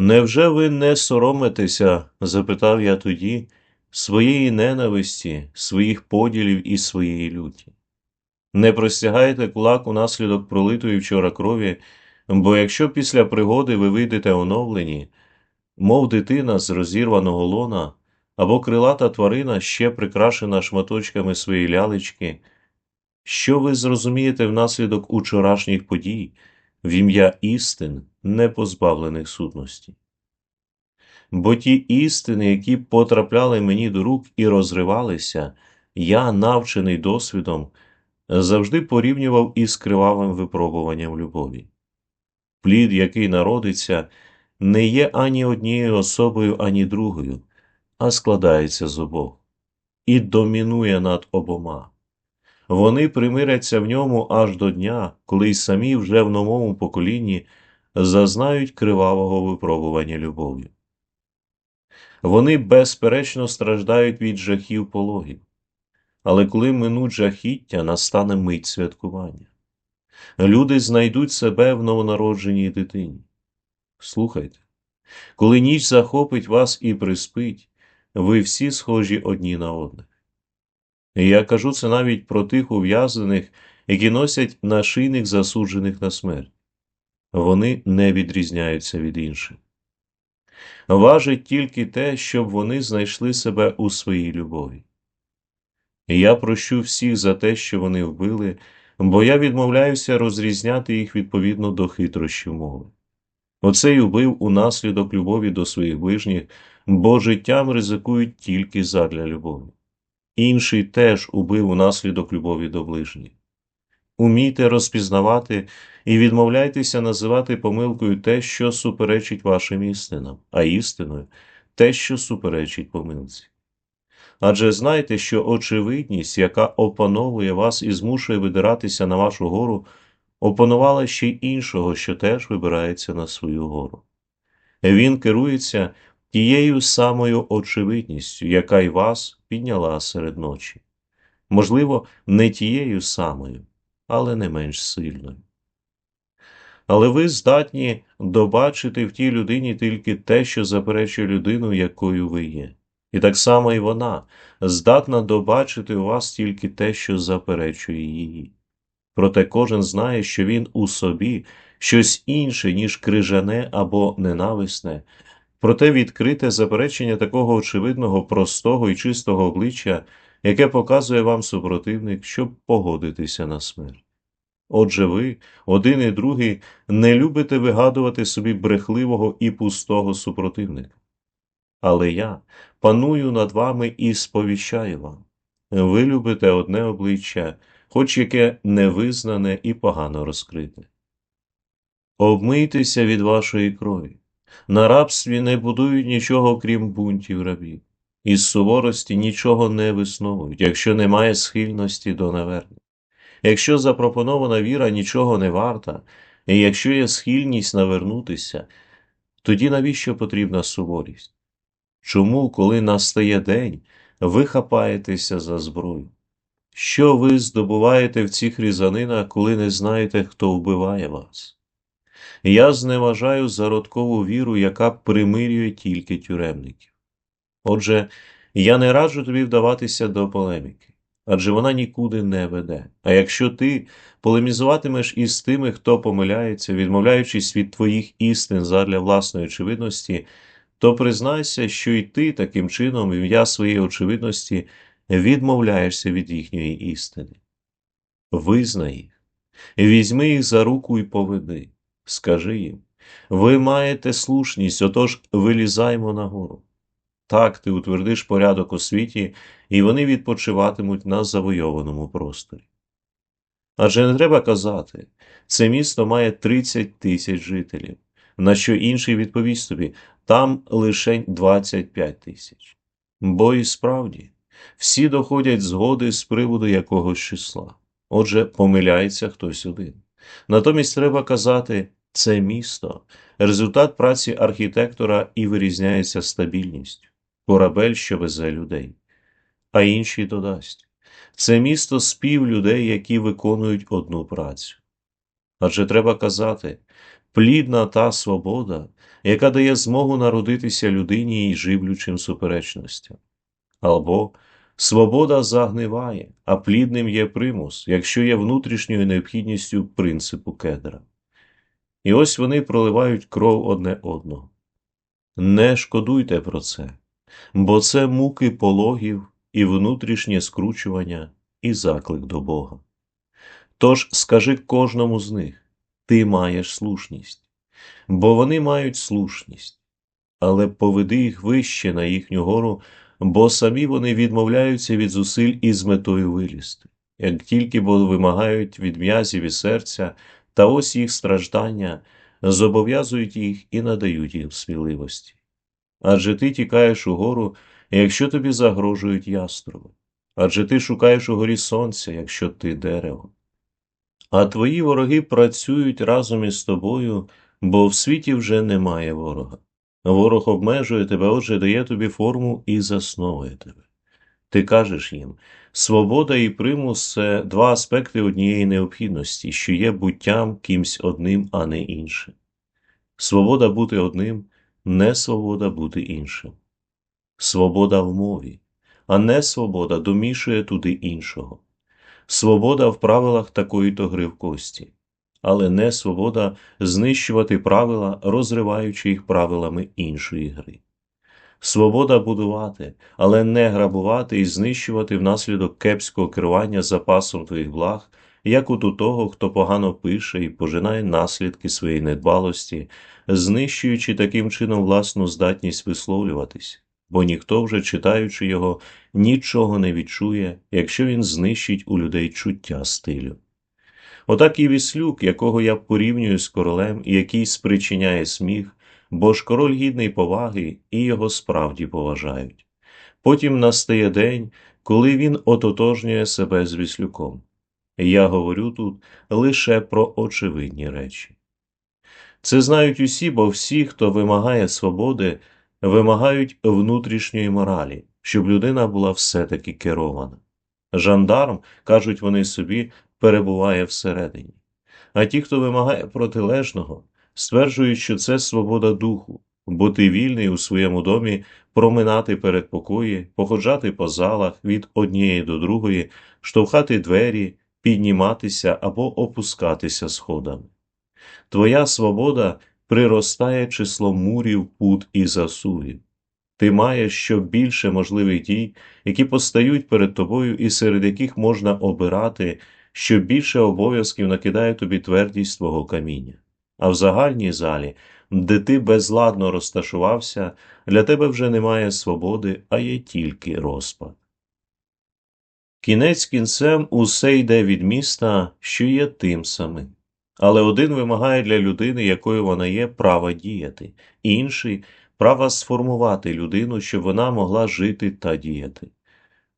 Невже ви не соромитеся, запитав я тоді, своєї ненависті, своїх поділів і своєї люті? Не простягаєте кулак унаслідок пролитої вчора крові, бо якщо після пригоди ви вийдете оновлені, мов дитина з розірваного лона, або крилата тварина ще прикрашена шматочками своєї лялечки, що ви зрозумієте внаслідок учорашніх подій в ім'я істин, не позбавлених сутності? Бо ті істини, які потрапляли мені до рук і розривалися, я, навчений досвідом, завжди порівнював із кривавим випробуванням любові. Плід, який народиться, не є ані однією особою, ані другою, а складається з обох і домінує над обома. Вони примиряться в ньому аж до дня, коли й самі вже в новому поколінні зазнають кривавого випробування любов'ю. Вони безперечно страждають від жахів пологів, але коли минуть жахіття, настане мить святкування. Люди знайдуть себе в новонародженій дитині. Слухайте, коли ніч захопить вас і приспить, ви всі схожі одні на одних. І я кажу це навіть про тих ув'язнених, які носять нашийник засуджених на смерть. Вони не відрізняються від інших. Важить тільки те, щоб вони знайшли себе у своїй любові. Я прощу всіх за те, що вони вбили, бо я відмовляюся розрізняти їх відповідно до хитрощів мови. Оцей убив унаслідок любові до своїх ближніх, бо життям ризикують тільки задля любові. Інший теж убив унаслідок любові до ближніх. Умійте розпізнавати і відмовляйтеся називати помилкою те, що суперечить вашим істинам, а істиною те, що суперечить помилці. Адже знайте, що очевидність, яка опановує вас і змушує видиратися на вашу гору, опанувала ще й іншого, що теж вибирається на свою гору. Він керується тією самою очевидністю, яка й вас підняла серед ночі. Можливо, не тією самою, але не менш сильною. Але ви здатні добачити в тій людині тільки те, що заперечує людину, якою ви є. І так само і вона здатна добачити у вас тільки те, що заперечує її. Проте кожен знає, що він у собі щось інше, ніж крижане або ненависне, проте відкрите заперечення такого очевидного, простого і чистого обличчя, яке показує вам супротивник, щоб погодитися на смерть. Отже, ви, один і другий, не любите вигадувати собі брехливого і пустого супротивника. Але я паную над вами і сповіщаю вам ви любите одне обличчя, хоч яке невизнане і погано розкрите. Обмийтеся від вашої крові. На рабстві не будують нічого, крім бунтів рабів. Із суворості нічого не висновують, якщо немає схильності до навернення. Якщо запропонована віра нічого не варта, і якщо є схильність навернутися, тоді навіщо потрібна суворість? Чому, коли настає день, ви хапаєтеся за зброю? Що ви здобуваєте в цих різанинах, коли не знаєте, хто вбиває вас? Я зневажаю зародкову віру, яка примирює тільки тюремників. Отже, я не раджу тобі вдаватися до полеміки, адже вона нікуди не веде. А якщо ти полемізуватимеш із тими, хто помиляється, відмовляючись від твоїх істин задля власної очевидності, то признайся, що й ти таким чином, ім'я своєї очевидності, відмовляєшся від їхньої істини. Визнай їх, візьми їх за руку і поведи, скажи їм ви маєте слушність, отож вилізаймо нагору. Так ти утвердиш порядок у світі, і вони відпочиватимуть на завойованому просторі. Адже не треба казати, це місто має 30 тисяч жителів, на що інший відповість тобі там лише 25 тисяч. Бо і справді всі доходять згоди з приводу якогось числа. Отже, помиляється хтось один. Натомість треба казати, це місто, результат праці архітектора і вирізняється стабільністю, корабель, що везе людей. А інший додасть це місто спів людей, які виконують одну працю. Адже треба казати, плідна та свобода, яка дає змогу народитися людині і живлючим суперечностям. Або свобода загниває, а плідним є примус, якщо є внутрішньою необхідністю принципу кедра. І ось вони проливають кров одне одного. Не шкодуйте про це, бо це муки пологів і внутрішнє скручування і заклик до Бога. Тож скажи кожному з них ти маєш слушність, бо вони мають слушність, але поведи їх вище на їхню гору, бо самі вони відмовляються від зусиль із метою вилізти, як тільки бо вимагають від м'язів і серця, та ось їх страждання зобов'язують їх і надають їм сміливості. Адже ти тікаєш угору, якщо тобі загрожують яструби, адже ти шукаєш угорі сонця, якщо ти дерево. А твої вороги працюють разом із тобою, бо в світі вже немає ворога. Ворог обмежує тебе, отже, дає тобі форму і засновує тебе. Ти кажеш їм свобода і примус це два аспекти однієї необхідності, що є буттям кимсь одним, а не іншим. Свобода бути одним, не свобода бути іншим. Свобода в мові, а не свобода домішує туди іншого. Свобода в правилах такої то гри в кості, але не свобода знищувати правила, розриваючи їх правилами іншої гри. Свобода будувати, але не грабувати і знищувати внаслідок кепського керування запасом твоїх благ, як от у того, хто погано пише і пожинає наслідки своєї недбалості, знищуючи таким чином власну здатність висловлюватись, бо ніхто вже, читаючи його, нічого не відчує, якщо він знищить у людей чуття стилю. Отак і віслюк, якого я порівнюю з королем, який спричиняє сміх, бо ж король гідний поваги і його справді поважають. Потім настає день, коли він ототожнює себе з віслюком. Я говорю тут лише про очевидні речі. Це знають усі, бо всі, хто вимагає свободи, вимагають внутрішньої моралі, щоб людина була все-таки керована. Жандарм, кажуть вони собі, перебуває всередині. А ті, хто вимагає протилежного, стверджують, що це свобода духу, бути вільний у своєму домі, проминати передпокої, походжати по залах від однієї до другої, штовхати двері, підніматися або опускатися сходами. Твоя свобода приростає числом мурів, пут і засувів. Ти маєш що більше можливих дій, які постають перед тобою і серед яких можна обирати, що більше обов'язків накидає тобі твердість твого каміння. А в загальній залі, де ти безладно розташувався, для тебе вже немає свободи, а є тільки розпад. Кінець кінцем усе йде від міста, що є тим самим. Але один вимагає для людини, якою вона є, права діяти, інший права сформувати людину, щоб вона могла жити та діяти.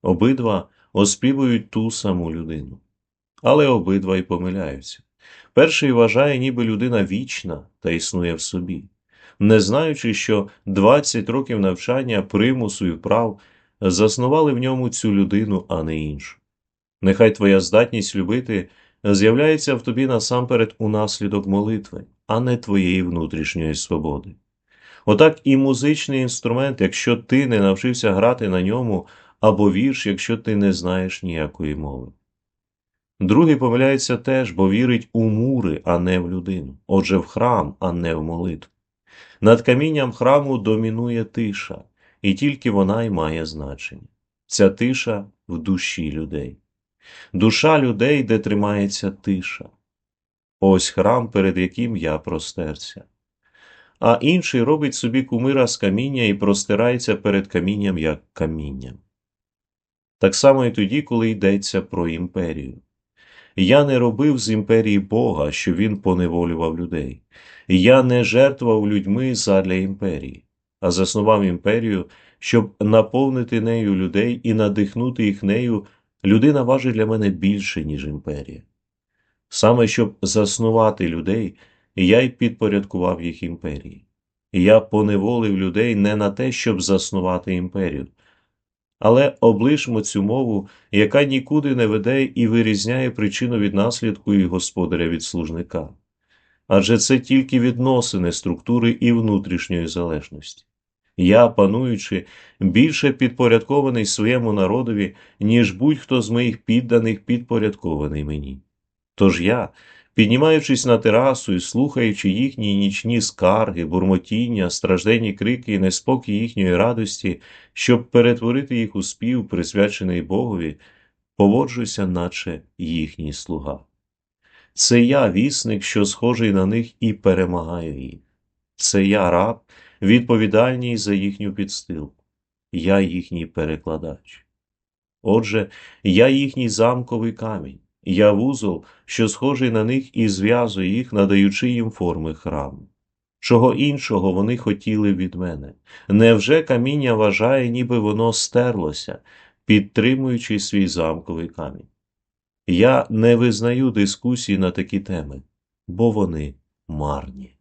Обидва оспівують ту саму людину. Але обидва й помиляються. Перший вважає, ніби людина вічна та існує в собі, не знаючи, що 20 років навчання, примусу і вправ заснували в ньому цю людину, а не іншу. Нехай твоя здатність любити з'являється в тобі насамперед унаслідок молитви, а не твоєї внутрішньої свободи. Отак і музичний інструмент, якщо ти не навчився грати на ньому, або вірш, якщо ти не знаєш ніякої мови. Другий помиляється теж, бо вірить у мури, а не в людину, отже, в храм, а не в молитву. Над камінням храму домінує тиша, і тільки вона й має значення. Ця тиша в душі людей. Душа людей, де тримається тиша. Ось храм, перед яким я простерся. А інший робить собі кумира з каміння і простирається перед камінням як камінням. Так само і тоді, коли йдеться про імперію. Я не робив з імперії Бога, що він поневолював людей. Я не жертвував людьми задля імперії, а заснував імперію, щоб наповнити нею людей і надихнути їх нею, людина важить для мене більше, ніж імперія. Саме щоб заснувати людей, я й підпорядкував їх імперії. Я поневолив людей не на те, щоб заснувати імперію, але облишмо цю мову, яка нікуди не веде і вирізняє причину від наслідку і господаря від служника. адже це тільки відносини структури і внутрішньої залежності. Я, пануючи, більше підпорядкований своєму народові, ніж будь-хто з моїх підданих підпорядкований мені. Тож я, піднімаючись на терасу і слухаючи їхні нічні скарги, бурмотіння, стражденні крики і неспокій їхньої радості, щоб перетворити їх у спів, присвячений Богові, поводжуся, наче їхній слуга. Це я, вісник, що схожий на них і перемагаю їх. Це я, раб, відповідальний за їхню підстилку. Я їхній перекладач. Отже, я їхній замковий камінь, я вузол, що схожий на них і зв'язую їх, надаючи їм форми храму. Чого іншого вони хотіли від мене? Невже каміння вважає, ніби воно стерлося, підтримуючи свій замковий камінь? Я не визнаю дискусій на такі теми, бо вони марні.